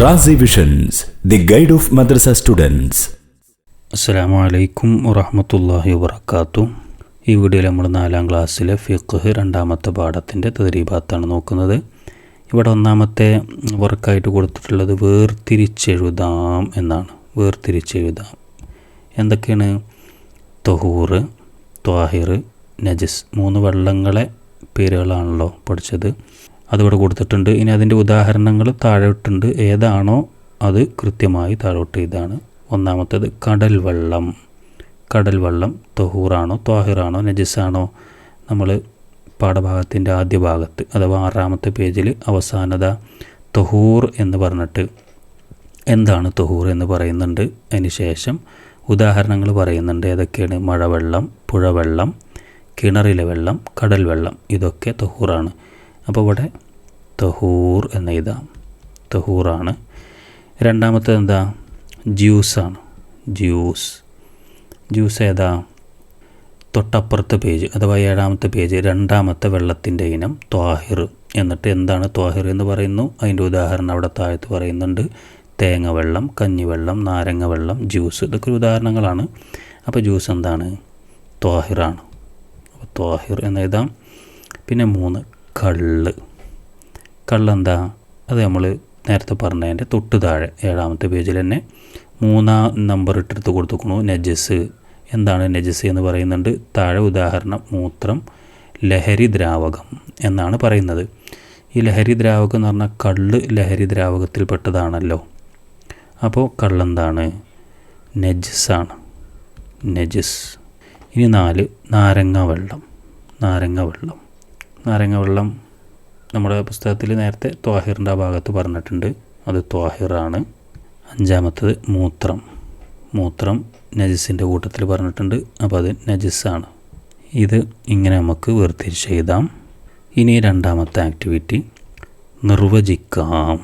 Razi visions the guide of madrasa students അസ്സാം വലൈക്കും വറഹമത്തല്ലാഹി വബർക്കാത്തു ഈ വീഡിയോയിൽ നമ്മൾ നാലാം ക്ലാസ്സിലെ ഫിഖ് രണ്ടാമത്തെ പാഠത്തിന്റെ തെരീഭാത്താണ് നോക്കുന്നത്. ഇവിടെ ഒന്നാമത്തെ വർക്കായിട്ട് കൊടുത്തിട്ടുള്ളത് വേർതിരിച്ചെഴുതാം എന്നാണ്. വേർതിരിച്ചെഴുതാം. എന്തൊക്കെയാണ്? തൊഹൂർ ത്വാഹിർ നജസ് മൂന്ന് വെള്ളങ്ങളെ പേരുകളാണല്ലോ പഠിച്ചത്. അതിവിടെ കൊടുത്തിട്ടുണ്ട്. ഇനി അതിന്റെ ഉദാഹരണങ്ങൾ താഴോട്ടുണ്ട് ഏതാണോ അത് കൃത്യമായി താഴോട്ട് ഇതാണ്. ഒന്നാമത്തേത് കടൽ വെള്ളം കടൽ വെള്ളം തൊഹൂറാണോ ത്വാഹിറാണോ നജിസാണോ? നമ്മൾ പാഠഭാഗത്തിന്റെ ആദ്യ ഭാഗത്ത് അഥവാ ആറാമത്തെ പേജിൽ അവസാനത തൊഹൂർ എന്ന് പറഞ്ഞിട്ട് എന്താണ് തൊഹൂർ എന്ന് പറയുന്നുണ്ട്. അതിനുശേഷം ഉദാഹരണങ്ങൾ പറയുന്നുണ്ട്. ഏതൊക്കെയാണ്? മഴവെള്ളം പുഴവെള്ളം കിണറിലെ വെള്ളം കടൽ വെള്ളം ഇതൊക്കെ തൊഹൂറാണ്. അപ്പോൾ ഇവിടെ തഹൂർ എന്ന ഇതാ തഹൂറാണ്. രണ്ടാമത്തെ എന്താ? ജ്യൂസാണ് ജ്യൂസ്. ജ്യൂസ് ഏതാ? തൊട്ടപ്പുറത്തെ പേജ് അഥവാ ഏഴാമത്തെ പേജ് രണ്ടാമത്തെ വെള്ളത്തിന്റെ ഇനം ത്വാഹിർ. എന്നിട്ട് എന്താണ് ത്വാഹിർ എന്ന് പറയുന്നു? അതിന്റെ ഉദാഹരണം അവിടെ താഴത്ത് പറയുന്നുണ്ട്. തേങ്ങ വെള്ളം കഞ്ഞിവെള്ളം നാരങ്ങ വെള്ളം ജ്യൂസ്. ഇതൊക്കെ ഉദാഹരണങ്ങളാണ്. അപ്പോൾ ജ്യൂസ് എന്താണ്? ത്വാഹിറാണ് അപ്പോൾ ത്വാഹിർ എന്ന് എഴുതാം. പിന്നെ മൂന്ന് കള്ള്. കള്ളെന്താ? അത് നമ്മൾ നേരത്തെ പറഞ്ഞതിന്റെ തൊട്ട് താഴെ ഏഴാമത്തെ പേജിൽ തന്നെ മൂന്നാം നമ്പർ ഇട്ടെടുത്ത് കൊടുത്തുക്കണു നജസ്. എന്താണ് നജസ് എന്ന് പറയുന്നുണ്ട്? താഴെ ഉദാഹരണം മൂത്രം ലഹരി ദ്രാവകം എന്നാണ് പറയുന്നത്. ഈ ലഹരി ദ്രാവകം എന്ന് പറഞ്ഞാൽ കള്ള് ലഹരി ദ്രാവകത്തിൽപ്പെട്ടതാണല്ലോ. അപ്പോൾ കള്ളെന്താണ്? നജസാണ് നജസ്. ഇനി നാല് നാരങ്ങ വെള്ളം നാരങ്ങ വെള്ളം നാരങ്ങ വെള്ളം നമ്മുടെ പുസ്തകത്തിൽ നേരത്തെ ത്വാഹിറിന്റെ ആ ഭാഗത്ത് പറഞ്ഞിട്ടുണ്ട്. അത് ത്വാഹിറാണ്. അഞ്ചാമത്തത് മൂത്രം. മൂത്രം നജസിന്റെ കൂട്ടത്തിൽ പറഞ്ഞിട്ടുണ്ട്. അപ്പോൾ അത് നജസ്സാണ് ഇത് ഇങ്ങനെ നമുക്ക് വേർതിരിച്ച് എഴുതാം. ഇനി രണ്ടാമത്തെ ആക്ടിവിറ്റി. നിർവചിക്കാം.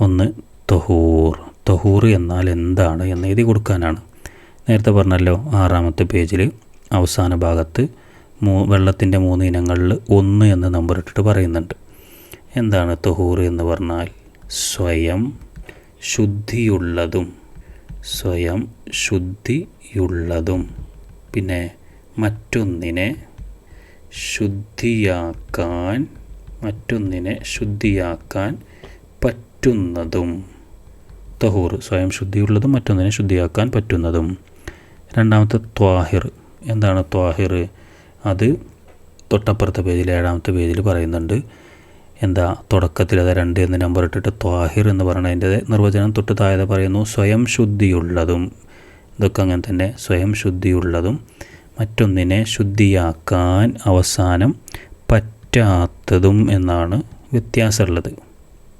ഒന്ന് തൊഹൂർ. തൊഹൂർ എന്നാൽ എന്താണ് എന്ന് എഴുതി കൊടുക്കാനാണ്. നേരത്തെ പറഞ്ഞല്ലോ ആറാമത്തെ പേജിൽ അവസാന ഭാഗത്ത് മൂ വെള്ളത്തിന്റെ മൂന്ന് ഇനങ്ങളിൽ ഒന്ന് എന്ന് നമ്പർ ഇട്ടിട്ട് പറയുന്നുണ്ട്. എന്താണ് തൊഹൂർ എന്ന് പറഞ്ഞാൽ? സ്വയം ശുദ്ധിയുള്ളതും സ്വയം ശുദ്ധിയുള്ളതും. പിന്നെ മറ്റൊന്നിനെ ശുദ്ധിയാക്കാൻ മറ്റൊന്നിനെ ശുദ്ധിയാക്കാൻ പറ്റുന്നതും. തഹൂർ സ്വയം ശുദ്ധിയുള്ളതും മറ്റൊന്നിനെ ശുദ്ധിയാക്കാൻ പറ്റുന്നതും. രണ്ടാമത്തെ ത്വാഹിർ എന്താണ് ത്വാഹിർ? അത് തൊട്ടപ്പുറത്തെ പേജിൽ ഏഴാമത്തെ പേജിൽ പറയുന്നുണ്ട്. എന്താ തുടക്കത്തിൽ അത് രണ്ട് എന്ന് നമ്പർ ഇട്ടിട്ട് ത്വാഹിർ എന്ന് പറയുന്നതിന്റെ നിർവചനം തൊട്ട് താഴെ പറയുന്നു സ്വയം ശുദ്ധിയുള്ളതും. ഇതൊക്കെ അങ്ങനെ തന്നെ സ്വയം ശുദ്ധിയുള്ളതും. മറ്റൊന്നിനെ ശുദ്ധിയാക്കാൻ അവസാനം പറ്റാത്തതും എന്നാണ് വ്യത്യാസമുള്ളത്.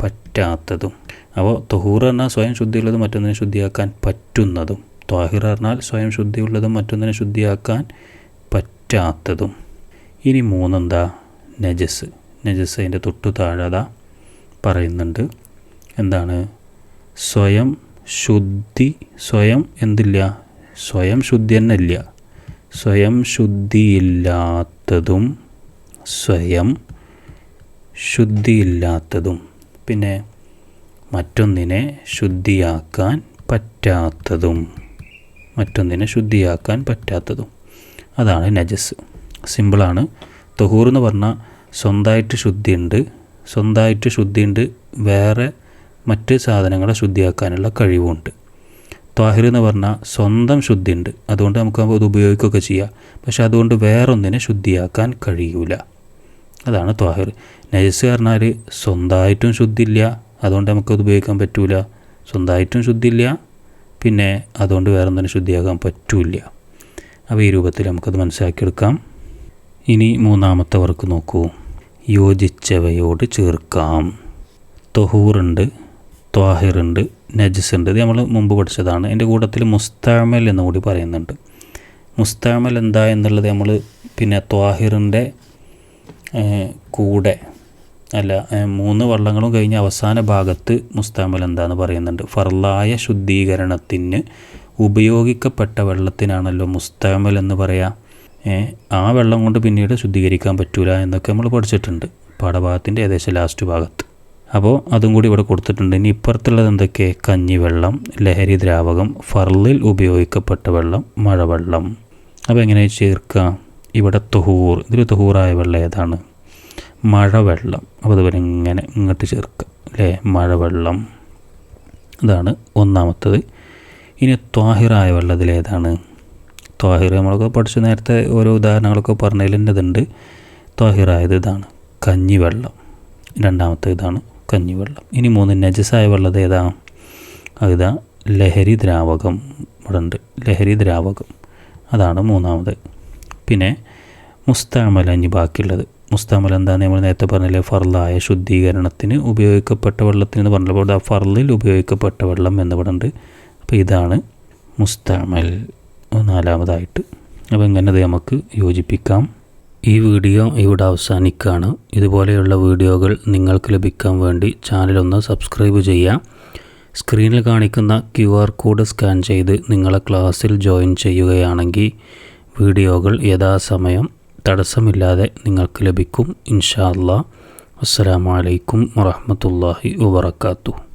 പറ്റാത്തതും. അപ്പോൾ തൊഹൂർ പറഞ്ഞാൽ സ്വയം ശുദ്ധിയുള്ളതും മറ്റൊന്നിനെ ശുദ്ധിയാക്കാൻ പറ്റുന്നതും. ത്വാഹിർ പറഞ്ഞാൽ സ്വയം ശുദ്ധിയുള്ളതും മറ്റൊന്നിനെ ശുദ്ധിയാക്കാൻ പറ്റാത്തതും ഇനി മൂന്നെന്താ? നജസ്. നജസ് അതിന്റെ തൊട്ടു താഴത പറയുന്നുണ്ട്. എന്താണ്? സ്വയം ശുദ്ധി സ്വയം എന്തില്ല? സ്വയം ശുദ്ധി തന്നെ ഇല്ല. സ്വയം ശുദ്ധിയില്ലാത്തതും സ്വയം ശുദ്ധിയില്ലാത്തതും പിന്നെ മറ്റൊന്നിനെ ശുദ്ധിയാക്കാൻ പറ്റാത്തതും. മറ്റൊന്നിനെ ശുദ്ധിയാക്കാൻ പറ്റാത്തതും. അതാണ് നജസ്. സിമ്പിളാണ്. തൊഹൂർ എന്ന് പറഞ്ഞാൽ സ്വന്തമായിട്ട് ശുദ്ധിയുണ്ട്. സ്വന്തമായിട്ട് ശുദ്ധിയുണ്ട്. വേറെ മറ്റ് സാധനങ്ങളെ ശുദ്ധിയാക്കാനുള്ള കഴിവുണ്ട്. ത്വാഹിർ എന്ന് പറഞ്ഞാൽ സ്വന്തം ശുദ്ധിയുണ്ട്. അതുകൊണ്ട് നമുക്ക് അത് ഉപയോഗിക്കുകയൊക്കെ ചെയ്യാം. പക്ഷെ അതുകൊണ്ട് വേറൊന്നിനെ ശുദ്ധിയാക്കാൻ കഴിയൂല. അതാണ് ത്വാഹിർ. നജസ് പറഞ്ഞാൽ സ്വന്തമായിട്ടും ശുദ്ധിയില്ല. അതുകൊണ്ട് നമുക്കത് ഉപയോഗിക്കാൻ പറ്റൂല. സ്വന്തമായിട്ടും ശുദ്ധിയില്ല. പിന്നെ അതുകൊണ്ട് വേറൊന്നിനെ ശുദ്ധിയാക്കാൻ പറ്റൂല അപ്പോൾ ഈ രൂപത്തിൽ നമുക്കത് മനസ്സിലാക്കിയെടുക്കാം. ഇനി മൂന്നാമത്തെ വർക്ക് നോക്കൂ. യോജിച്ചവയോട് ചേർക്കാം. തൊഹൂറുണ്ട് ത്വാഹിറുണ്ട് നജസ് ഉണ്ട് ഇത് നമ്മൾ മുമ്പ് പഠിച്ചതാണ്. എന്റെ കൂട്ടത്തിൽ മുസ്താമൽ എന്ന് കൂടി പറയുന്നുണ്ട്. മുസ്താമൽ എന്താ എന്നുള്ളത് നമ്മൾ പിന്നെ ത്വാഹിറിന്റെ കൂടെ അല്ല മൂന്ന് വള്ളങ്ങളും കഴിഞ്ഞ് അവസാന ഭാഗത്ത് മുസ്താമൽ എന്താന്ന് പറയുന്നുണ്ട്. ഫർലായ ശുദ്ധീകരണത്തിന് ഉപയോഗിക്കപ്പെട്ട വെള്ളത്തിനാണല്ലോ മുസ്തമൽ എന്ന് പറയാം. ആ വെള്ളം കൊണ്ട് പിന്നീട് ശുദ്ധീകരിക്കാൻ പറ്റൂല എന്നൊക്കെ നമ്മൾ പഠിച്ചിട്ടുണ്ട്. പാഠഭാഗത്തിന്റെ ഏകദേശം ലാസ്റ്റ് ഭാഗത്ത്. അപ്പോൾ അതും കൂടി ഇവിടെ കൊടുത്തിട്ടുണ്ട്. ഇനി ഇപ്പുറത്തുള്ളത് എന്തൊക്കെ? കഞ്ഞിവെള്ളം ലഹരി ദ്രാവകം ഫർലിൽ ഉപയോഗിക്കപ്പെട്ട വെള്ളം മഴവെള്ളം. അപ്പോൾ എങ്ങനെ ചേർക്കുക ഇവിടെ തുഹൂർ ഇതിൽ തുഹൂറായ വെള്ളം ഏതാണ്? മഴവെള്ളം. അപ്പോൾ അതുപോലെ ഇങ്ങനെ ഇങ്ങോട്ട് ചേർക്കുക അല്ലേ മഴവെള്ളം. ഇതാണ് ഒന്നാമത്തത്. ഇനി ത്വാഹിറായ വെള്ളത്തിൽ ഏതാണ് ത്വാഹിർ നമ്മളൊക്കെ പഠിച്ചു നേരത്തെ ഓരോ ഉദാഹരണങ്ങളൊക്കെ പറഞ്ഞതിൽ ഇതുണ്ട് ത്വാഹിറായത് ഇതാണ്. കഞ്ഞിവെള്ളം. രണ്ടാമത്തെ ഇതാണ് കഞ്ഞിവെള്ളം. ഇനി മൂന്ന് നജസായ വെള്ളത് ഏതാ? അതിതാ ലഹരി ദ്രാവകം ഇവിടെ ഉണ്ട് ലഹരി ദ്രാവകം. അതാണ് മൂന്നാമത്. പിന്നെ മുസ്താമല ഇനി ബാക്കിയുള്ളത്. മുസ്താമൽ എന്താണെന്ന് നമ്മൾ നേരത്തെ പറഞ്ഞില്ലേ? ഫർലായ ശുദ്ധീകരണത്തിന് ഉപയോഗിക്കപ്പെട്ട വെള്ളത്തിന് പറഞ്ഞപ്പോൾ ഫർലിൽ ഉപയോഗിക്കപ്പെട്ട വെള്ളം എന്നിവിടെ ഉണ്ട് അപ്പോൾ ഇതാണ് മുസ്താമൽ നാലാമതായിട്ട്. അപ്പോൾ ഇങ്ങനെ നമുക്ക് യോജിപ്പിക്കാം. ഈ വീഡിയോ ഇവിടെ അവസാനിക്കുകയാണ് ഇതുപോലെയുള്ള വീഡിയോകൾ നിങ്ങൾക്ക് ലഭിക്കാൻ വേണ്ടി ചാനലൊന്ന് സബ്സ്ക്രൈബ് ചെയ്യാം സ്ക്രീനിൽ കാണിക്കുന്ന ക്യു ആർ കോഡ് സ്കാൻ ചെയ്ത് നിങ്ങളെ ക്ലാസ്സിൽ ജോയിൻ ചെയ്യുകയാണെങ്കിൽ വീഡിയോകൾ യഥാസമയം തടസ്സമില്ലാതെ നിങ്ങൾക്ക് ലഭിക്കും. ഇൻഷാ അല്ലാ വലൈക്കും വറഹ്മത്തുള്ളാഹി വബറകാതുഹു.